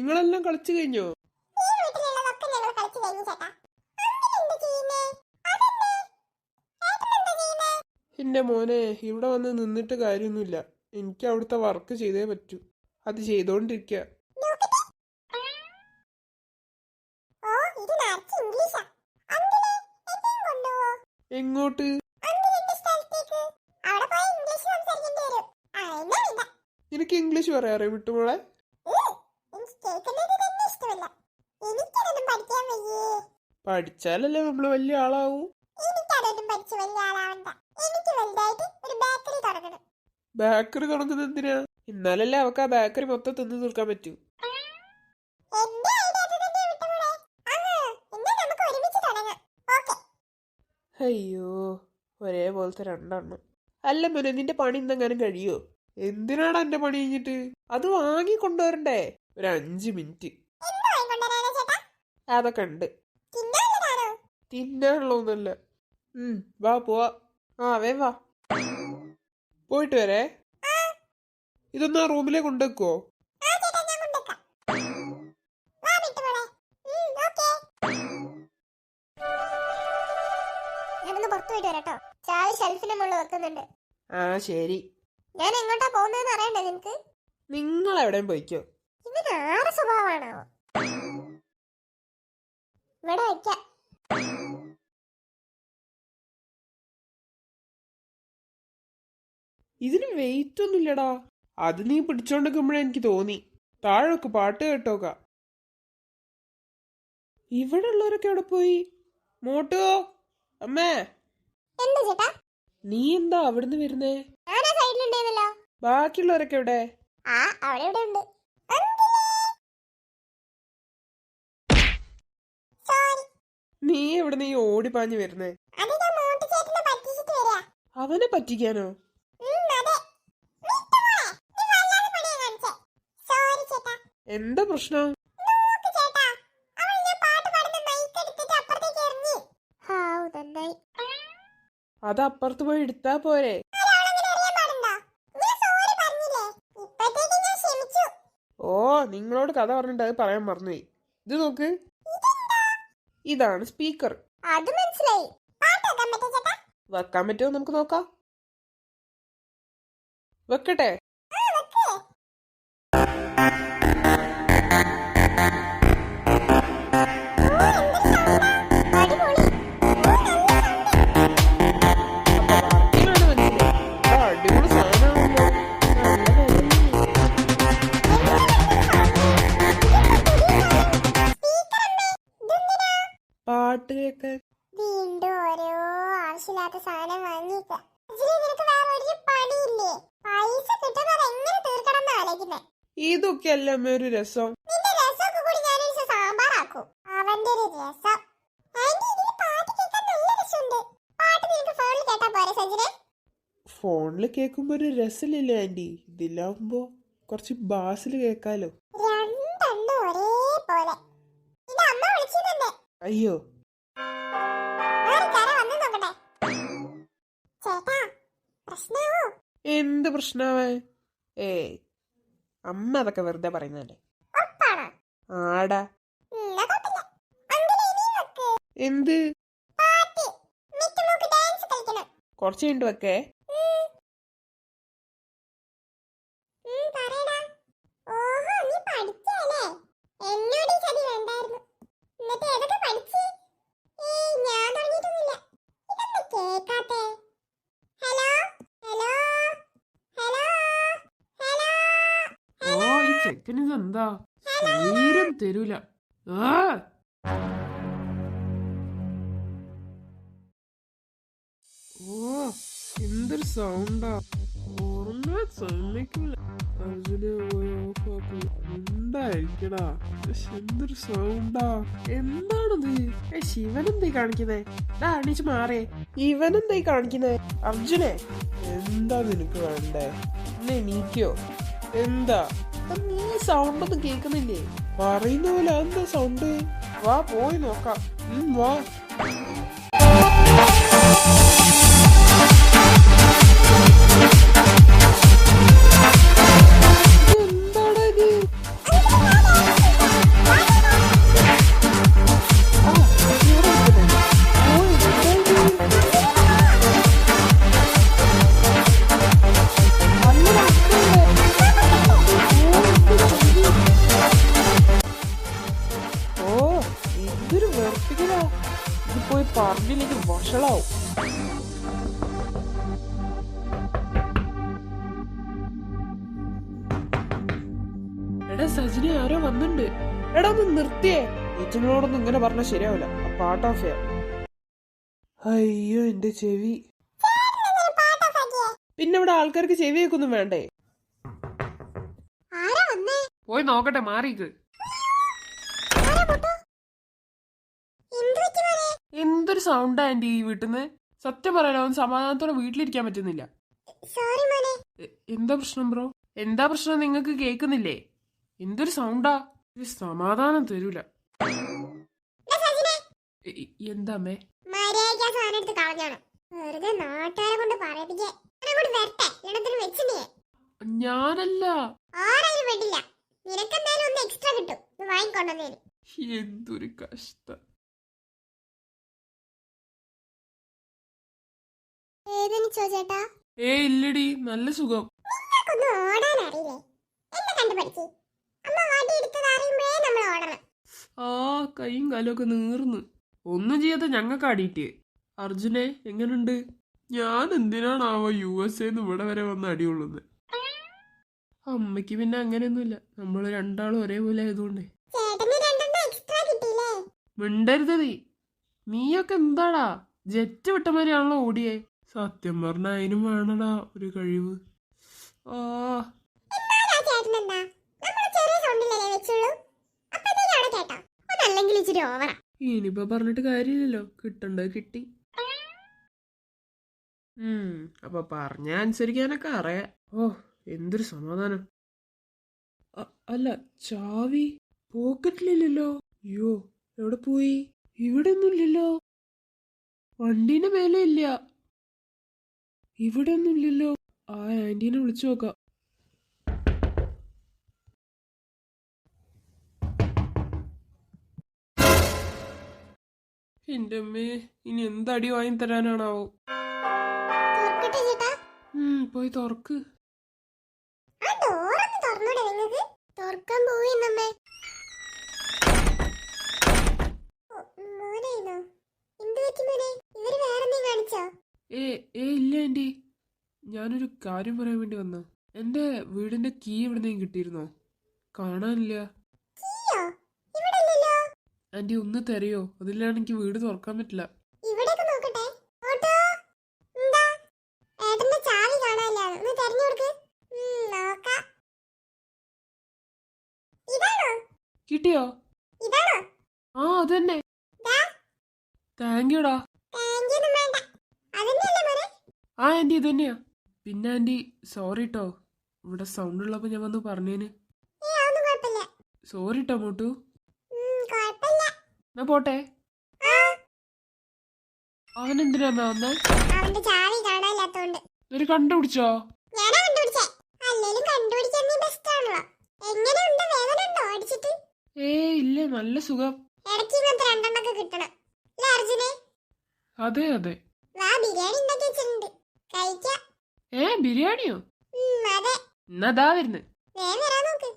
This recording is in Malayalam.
നിങ്ങളെല്ലാം കളിച്ചു കഴിഞ്ഞോ? എന്റെ മോനെ ഇവിടെ വന്ന് നിന്നിട്ട് കാര്യമൊന്നുമില്ല. എനിക്ക് അവിടുത്തെ വർക്ക് ചെയ്തേ പറ്റൂ. അത് ചെയ്തോണ്ടിരിക്ക. എങ്ങോട്ട്? നിനക്ക് ഇംഗ്ലീഷ് പറയാറേ വിട്ടുമോളെ? പഠിച്ചാലല്ലേ നമ്മൾ വലിയ ആളാവും? ബേക്കറി തുടങ്ങുന്നത് എന്തിനാ? എന്നാലല്ലേ അവക്ക് ആ ബേക്കറി മൊത്തം തിന്നു തീർക്കാൻ പറ്റൂ. അയ്യോ ഒരേപോലത്തെ രണ്ടെണ്ണം. അല്ല മോനെ നിന്റെ പണി ഇന്നെങ്ങാനും കഴിയോ? എന്തിനാടാ എന്റെ പണി കഴിഞ്ഞിട്ട്? അത് വാങ്ങി കൊണ്ടുവരണ്ടേ ഒരു അഞ്ച് മിനിറ്റ് അതൊക്കെ ഉണ്ട്. തിന്നാനുള്ളതൊന്നുമല്ല ഉം. വാ പോവാ. ആ വേ വാ. പോയിട്ട് വരേ. ഇതൊന്ന് ആ റൂമിലേക്ക് കൊണ്ടുവെക്കാം. ആ ശരി. ഞാൻ എങ്ങോട്ടാ പോകുന്നതെന്ന് അറിയണ്ടേ നിനക്ക്? നിങ്ങൾ എവിടെയും പോയിക്കോ. ഇവൻ ആറ് സ്വഭാവമാണോ? ഇവിടെ വയ്ക്കാം ഇതിന് വെയിറ്റ് ഒന്നുമില്ലടാ. അത് നീ പിടിച്ചോണ്ടിരിക്കുമ്പോഴേ എനിക്ക് തോന്നി. താഴൊക്കെ പാട്ട് കേട്ടോക്ക. ഇവിടെ ഉള്ളവരൊക്കെ എവിടെ പോയി? മോട്ടോ? അമ്മേ? എന്താ ചേട്ടാ? നീ എന്താ അവിടുന്ന് വരുന്നേ? ബാക്കിയുള്ളവരൊക്കെ എവിടെ? ആ അവിടെ ഇവിടെ ഉണ്ട് സോറി നീ എവിടെ നീ ഓടിപ്പാഞ്ഞ് വരുന്നേ അത് ഞാൻ മോട്ടി ചേട്ടനെ പറ്റിച്ചിട്ട് വരിക അവനെ പറ്റിക്കാനോ അതെ വിട്ടുപോയെ. നീ വല്ലാതെ പണിയാ കാണിച്ചേ. സോറി ചേട്ടാ എന്താ പ്രശ്നം നോക്ക് ചേട്ടാ അവൾ ഞാൻ പാട്ട് ഓടി പാഞ്ഞു വരുന്നേ? അവനെ പറ്റിക്കാനോ? എന്താ പ്രശ്നം? അത് അപ്പുറത്ത് പോയി എടുത്താ പോരെ. ഓ നിങ്ങളോട് കഥ പറഞ്ഞിട്ട് അത് പറയാൻ മറന്നുപോയി. ഇത് നോക്ക്. ഇതാണ് സ്പീക്കർ. അത് മനസ്സിലായി. വെക്കാൻ പറ്റുമോ നമുക്ക് നോക്കാം. വെക്കട്ടെ? കേൾക്കാൻ വീണ്ടും ഓരോ ആവശ്യമില്ലാത്ത സാധനം വാങ്ങിക്ക ഇതിൽ നിനക്ക് വേറെ ഒരു പണിയില്ലേ? പൈസ കിട്ടുന്നത് എങ്ങനെ തീർക്കണം എന്ന് ഇതൊക്കെ അല്ലേ അമ്മ ഒരു രസം? നിന്റെ രസമൊക്കെ കൂടി ഞാനൊരു ദിവസം സാമ്പാറാക്കും. അവന്റെ ഒരു രസം. ബാസിൽ ഫോണിൽ കേൾക്കുമ്പോ ഒരു രസമില്ല ആന്റി ഇതിലാവുമ്പോ കുറച്ച് ബാസിൽ കേൾക്കാലോ. രണ്ടെണ്ണം ഒരേപോലെ. ഇത് അമ്മ വിളിച്ചിട്ടുണ്ട് അയ്യോ എന്ത് പ്രശ്നമാവേ ഏ അമ്മ അതൊക്കെ വെറുതെ പറയുന്നല്ലേ ആടാ. എന്ത്? കുറച്ച് കഴിഞ്ഞിട്ട് വെക്കേ. ചെക്കന് ഇതെന്താ തീരം തരൂല. ഓ എന്തൊരു സൗണ്ടാ എന്തൊരു സൗണ്ടാ ഇവനെന്തേ എന്താ നിനക്ക് വേണ്ടേ? എണീക്കോ. എന്താ? നീ സൗണ്ട് ഒന്നും കേൾക്കുന്നില്ലേ? പറയുന്ന പോലെ എന്താ സൗണ്ട് വാ പോയി നോക്കാം. വാ. കിട്ടിയില്ലെങ്കിൽ വഷളാവും എടാ സജിനി ആരോ വന്നിണ്ട്. എടാ ഒന്ന് നിർത്തിയേ. ഈച്ചനോടൊന്നും ഇങ്ങനെ പറഞ്ഞാൽ ശരിയാവില്ല പാർട്ട് പാട്ട് ഓഫ് അയ്യോ എന്റെ ചെവി? പിന്നെ ഇവിടെ ആൾക്കാർക്ക് ചെവിയൊക്കെ ഒന്നും വേണ്ടേ? പോയി നോക്കട്ടെ മാറിക്ക് ആരാ പൊട്ടു? എന്ത് പറ്റി മോനെ? എന്തൊരു സൗണ്ടാ ആന്റി ഈ വീട്ടിന്ന്. സത്യം പറയാൻ അവൻ സമാധാനത്തോടെ വീട്ടിലിരിക്കാൻ പറ്റുന്നില്ല. എന്താ പ്രശ്നം ബ്രോ? എന്താ പ്രശ്നം നിങ്ങൾക്ക് കേൾക്കുന്നില്ലേ? എന്തൊരു സൗണ്ടാ? ഒരു സമാധാനം തരൂല. ദാ ഞാനല്ല എന്തൊരു കഷ്ട എന്താ അമ്മേ? എന്തൊരു വേദനിച്ചോ ചേട്ടാ? ഏ ഇല്ലടി നല്ല സുഖം നിങ്ങൾക്കൊന്നും ഓടാൻ അറിയില്ലേ? എന്നെ. അമ്മ അറിയുമ്പോഴേ നമ്മൾ ഓടണം. ആ കൈയും കാലും ഒക്കെ നീർന്ന് ഒന്നും ചെയ്യാത്ത ഞങ്ങൾക്ക് അടിയിട്ട് അർജുനെ എങ്ങനുണ്ട് ഞാൻ എന്തിനാണാവോ യു എസ് എന്ന് ഇവിടെ വരെ വന്ന് അടിയുള്ളത് അമ്മയ്ക്ക് പിന്നെ അങ്ങനെയൊന്നുമില്ല നമ്മൾ രണ്ടാളും ഒരേപോലെ ആയതുകൊണ്ടേ? മിണ്ടരുത് നീ നീയൊക്കെ എന്താടാ ജെറ്റ് വിട്ടമാരിയാണല്ലോ ഓടിയേ സത്യം പറഞ്ഞ അതിനും വേണടാ ഒരു കഴിവ്. ആ. ഇനിയിപ്പോ പറഞ്ഞിട്ട് കാര്യമില്ലല്ലോ. കിട്ടണ്ടത് കിട്ടി. ഉം അപ്പൊ പറഞ്ഞ അനുസരിക്കാനൊക്കെ അറിയാം. ഓ എന്തൊരു സമാധാനം. അല്ല ചാവി പോക്കറ്റിലില്ലല്ലോ? അയ്യോ എവിടെ പോയി? ഇവിടെ ഒന്നുമില്ലല്ലോ വണ്ടീന്റെ മേലെ ഇല്ല. ഇവിടെ ഒന്നും ഇല്ലല്ലോ ആ ആന്റീനെ വിളിച്ചു നോക്കാം എന്റെ അമ്മേ ഇനി എന്തടി വാങ്ങി തരാനാണാവോ പോയി തുറക്ക്? തുറക്കാൻ? എന്ത് പറ്റി മോനെ? ഇവർ വേറെന്തെങ്കിലും കാണിച്ചോ? ഏ ഏ ഇല്ല ആന്റി ഞാനൊരു കാര്യം പറയാൻ വേണ്ടി വന്ന. എന്റെ വീടിന്റെ കീ എവിടെന്നെങ്കിലും കിട്ടിയിരുന്നോ? കാണാനില്ല. ആന്റി ഒന്ന് തരയോ? അതിലാണ് എനിക്ക് വീട് തുറക്കാൻ പറ്റില്ല? കിട്ടിയോ? ആ അത് തന്നെ താങ്ക് യുടാ thank you ഒന്നും വേണ്ട. അതന്നെയല്ലേ മോനെ? ആ ആന്റി ഇത് തന്നെയാ പിന്നെ ആന്റി സോറി ഇവിടെ സൗണ്ട് ഉള്ളപ്പോ ഞാൻ വന്ന് പറഞ്ഞേന്. സോറി ട്ടോ മോട്ടു. എന്നാ പോട്ടെ? അമ്മ വന്നേ? ഒരു കണ്ടുപിടിച്ചോ? ഏ ഇല്ല നല്ല സുഖം. അതെ അതെ. വാ ബിരിയാണി ഏ ബിരിയാണിയോ? അതെ. എന്നതാ വരുന്നത് വേഗം വരാൻ നോക്ക്.